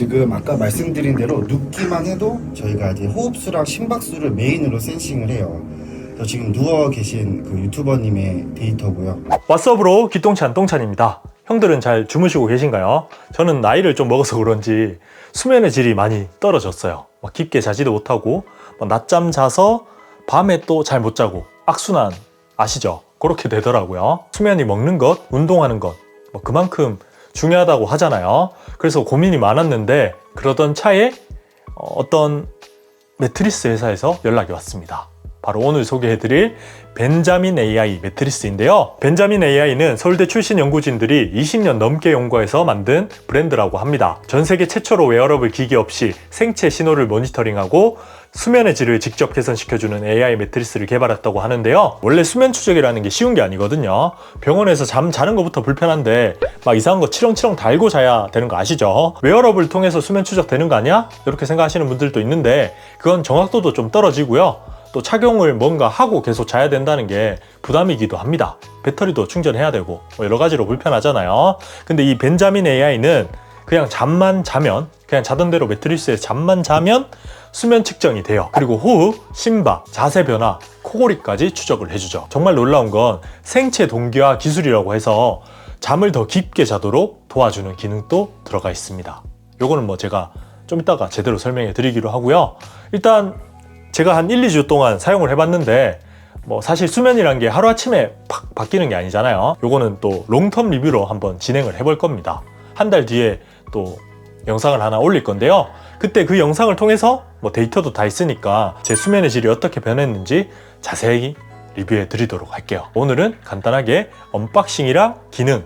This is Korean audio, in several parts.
지금 아까 말씀드린 대로 눕기만 해도 저희가 이제 호흡수랑 심박수를 메인으로 센싱을 해요. 그래서 지금 누워 계신 그 유튜버님의 데이터고요. 왓썹으로 기똥찬 똥찬입니다. 형들은 잘 주무시고 계신가요? 저는 나이를 좀 먹어서 그런지 수면의 질이 많이 떨어졌어요. 막 깊게 자지도 못하고 막 낮잠 자서 밤에 또 잘 못 자고 악순환 아시죠? 그렇게 되더라고요. 수면이 먹는 것, 운동하는 것, 뭐 그만큼 중요하다고 하잖아요. 그래서 고민이 많았는데 그러던 차에 어, 어떤 매트리스 회사에서 연락이 왔습니다. 바로 오늘 소개해드릴 벤자민 AI 매트리스인데요. 벤자민 AI는 서울대 출신 연구진들이 20년 넘게 연구해서 만든 브랜드라고 합니다. 전 세계 최초로 웨어러블 기기 없이 생체 신호를 모니터링하고 수면의 질을 직접 개선시켜주는 AI 매트리스를 개발했다고 하는데요. 원래 수면 추적이라는 게 쉬운 게 아니거든요. 병원에서 잠 자는 것부터 불편한데 막 이상한 거 치렁치렁 달고 자야 되는 거 아시죠? 웨어러블 통해서 수면 추적 되는 거 아니야? 이렇게 생각하시는 분들도 있는데 그건 정확도도 좀 떨어지고요. 또 착용을 뭔가 하고 계속 자야 된다는 게 부담이기도 합니다. 배터리도 충전해야 되고 뭐 여러 가지로 불편하잖아요. 근데 이 벤자민 AI는 그냥 잠만 자면 그냥 자던 대로 매트리스에서 잠만 자면 수면 측정이 돼요. 그리고 호흡, 심박, 자세 변화, 코골이까지 추적을 해주죠. 정말 놀라운 건 생체 동기화 기술이라고 해서 잠을 더 깊게 자도록 도와주는 기능도 들어가 있습니다. 요거는 뭐 제가 좀 이따가 제대로 설명해 드리기로 하고요. 일단 제가 한 1, 2주 동안 사용을 해봤는데 뭐 사실 수면이란 게 하루아침에 팍 바뀌는 게 아니잖아요. 요거는 또 롱텀 리뷰로 한번 진행을 해볼 겁니다. 한 달 뒤에 또 영상을 하나 올릴 건데요. 그때 그 영상을 통해서 뭐 데이터도 다 있으니까 제 수면의 질이 어떻게 변했는지 자세히 리뷰해 드리도록 할게요. 오늘은 간단하게 언박싱이랑 기능,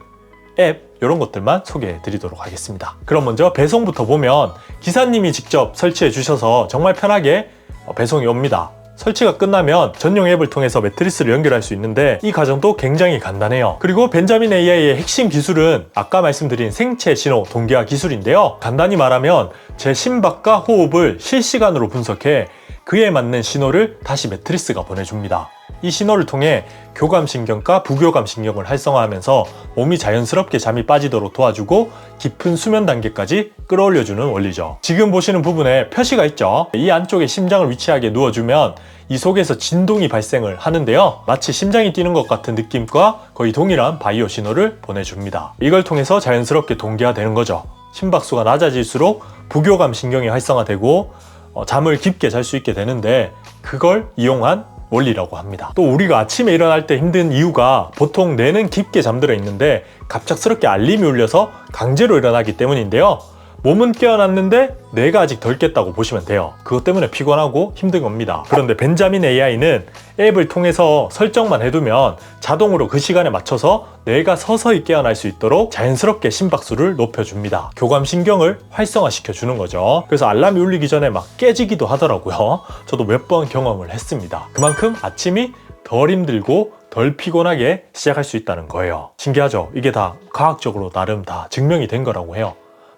앱 이런 것들만 소개해 드리도록 하겠습니다. 그럼 먼저 배송부터 보면 기사님이 직접 설치해 주셔서 정말 편하게 어, 배송이 옵니다. 설치가 끝나면 전용 앱을 통해서 매트리스를 연결할 수 있는데 이 과정도 굉장히 간단해요. 그리고 벤자민 AI의 핵심 기술은 아까 말씀드린 생체 신호 동기화 기술인데요. 간단히 말하면 제 심박과 호흡을 실시간으로 분석해 그에 맞는 신호를 다시 매트리스가 보내줍니다. 이 신호를 통해 교감신경과 부교감신경을 활성화하면서 몸이 자연스럽게 잠이 빠지도록 도와주고 깊은 수면 단계까지 끌어올려주는 원리죠. 지금 보시는 부분에 표시가 있죠. 이 안쪽에 심장을 위치하게 누워주면 이 속에서 진동이 발생을 하는데요. 마치 심장이 뛰는 것 같은 느낌과 거의 동일한 바이오 신호를 보내줍니다. 이걸 통해서 자연스럽게 동기화되는 거죠. 심박수가 낮아질수록 부교감 신경이 활성화되고 어, 잠을 깊게 잘 수 있게 되는데 그걸 이용한 원리라고 합니다. 또 우리가 아침에 일어날 때 힘든 이유가 보통 뇌는 깊게 잠들어 있는데 갑작스럽게 알림이 울려서 강제로 일어나기 때문인데요. 몸은 깨어났는데 뇌가 아직 덜 깼다고 보시면 돼요. 그것 때문에 피곤하고 힘든 겁니다. 그런데 벤자민 AI는 앱을 통해서 설정만 해두면 자동으로 그 시간에 맞춰서 뇌가 서서히 깨어날 수 있도록 자연스럽게 심박수를 높여줍니다. 교감신경을 활성화시켜 주는 거죠. 그래서 알람이 울리기 전에 막 깨지기도 하더라고요. 저도 몇 번 경험을 했습니다. 그만큼 아침이 덜 힘들고 덜 피곤하게 시작할 수 있다는 거예요. 신기하죠? 이게 다 과학적으로 나름 다 증명이 된 거라고 해요.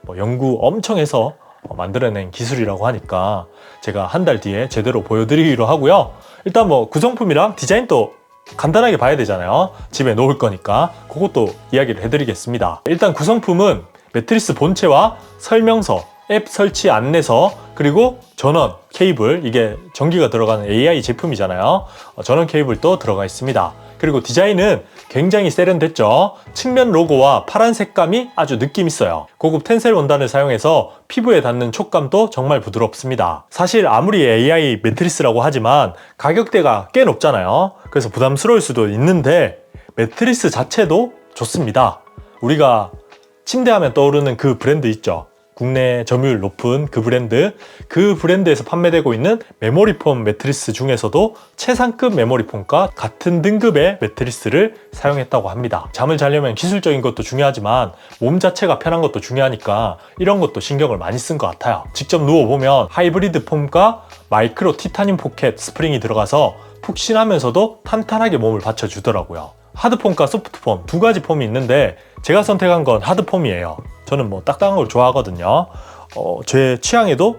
뭐 연구 엄청 해서 어, 만들어낸 기술이라고 하니까 제가 한 달 뒤에 제대로 보여드리기로 하고요. 일단 뭐 구성품이랑 디자인도 간단하게 봐야 되잖아요. 집에 놓을 거니까 그것도 이야기를 해드리겠습니다. 일단 구성품은 매트리스 본체와 설명서, 앱 설치 안내서, 그리고 전원, 케이블, 이게 전기가 들어가는 AI 제품이잖아요. 어, 전원 케이블도 들어가 있습니다. 그리고 디자인은 굉장히 세련됐죠. 측면 로고와 파란 색감이 아주 느낌 있어요. 고급 텐셀 원단을 사용해서 피부에 닿는 촉감도 정말 부드럽습니다. 사실 아무리 AI 매트리스라고 하지만 가격대가 꽤 높잖아요. 그래서 부담스러울 수도 있는데 매트리스 자체도 좋습니다. 우리가 침대하면 떠오르는 그 브랜드 있죠. 국내 점유율 높은 그 브랜드, 그 브랜드에서 판매되고 있는 메모리폼 매트리스 중에서도 최상급 메모리폼과 같은 등급의 매트리스를 사용했다고 합니다. 잠을 자려면 기술적인 것도 중요하지만 몸 자체가 편한 것도 중요하니까 이런 것도 신경을 많이 쓴 것 같아요. 직접 누워보면 하이브리드 폼과 마이크로 티타늄 포켓 스프링이 들어가서 푹신하면서도 탄탄하게 몸을 받쳐주더라고요. 하드폼과 소프트폼 두 가지 폼이 있는데 제가 선택한 건 하드폼이에요. 저는 뭐 딱딱한 걸 좋아하거든요. 어, 제 취향에도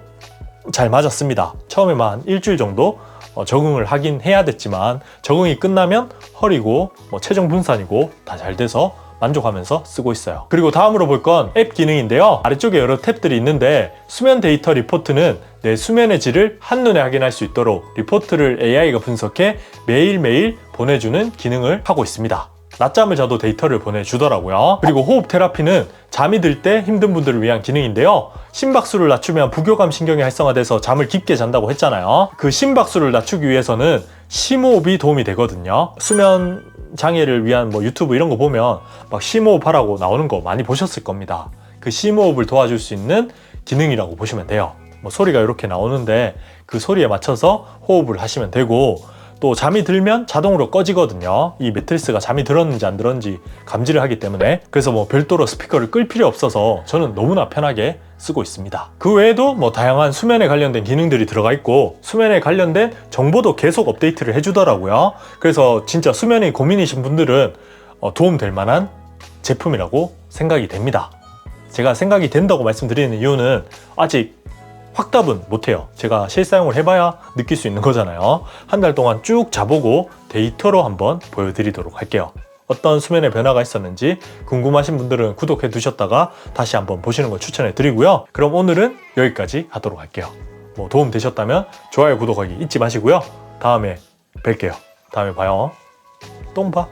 잘 맞았습니다. 처음에만 한 일주일 정도 어, 적응을 하긴 해야 됐지만 적응이 끝나면 허리고 뭐 체중 분산이고 다 잘 돼서 만족하면서 쓰고 있어요. 그리고 다음으로 볼 건 앱 기능인데요. 아래쪽에 여러 탭들이 있는데 수면 데이터 리포트는 내 수면의 질을 한눈에 확인할 수 있도록 리포트를 AI가 분석해 매일매일 보내주는 기능을 하고 있습니다. 낮잠을 자도 데이터를 보내주더라고요. 그리고 호흡 테라피는 잠이 들 때 힘든 분들을 위한 기능인데요. 심박수를 낮추면 부교감 신경이 활성화돼서 잠을 깊게 잔다고 했잖아요. 그 심박수를 낮추기 위해서는 심호흡이 도움이 되거든요. 수면 장애를 위한 뭐 유튜브 이런 거 보면 막 심호흡 하라고 나오는 거 많이 보셨을 겁니다. 그 심호흡을 도와줄 수 있는 기능이라고 보시면 돼요. 뭐 소리가 이렇게 나오는데 그 소리에 맞춰서 호흡을 하시면 되고 또 잠이 들면 자동으로 꺼지거든요. 이 매트리스가 잠이 들었는지 안 들었는지 감지를 하기 때문에 그래서 뭐 별도로 스피커를 끌 필요 없어서 저는 너무나 편하게 쓰고 있습니다. 그 외에도 뭐 다양한 수면에 관련된 기능들이 들어가 있고 수면에 관련된 정보도 계속 업데이트를 해주더라고요. 그래서 진짜 수면이 고민이신 분들은 어, 도움될 만한 제품이라고 생각이 됩니다. 제가 생각이 된다고 말씀드리는 이유는 아직 확답은 못해요. 제가 실사용을 해봐야 느낄 수 있는 거잖아요. 한 달 동안 쭉 자보고 데이터로 한번 보여드리도록 할게요. 어떤 수면의 변화가 있었는지 궁금하신 분들은 구독해 두셨다가 다시 한번 보시는 걸 추천해 드리고요. 그럼 오늘은 여기까지 하도록 할게요. 뭐 도움 되셨다면 좋아요, 구독하기 잊지 마시고요. 다음에 뵐게요. 다음에 봐요. 똥 봐.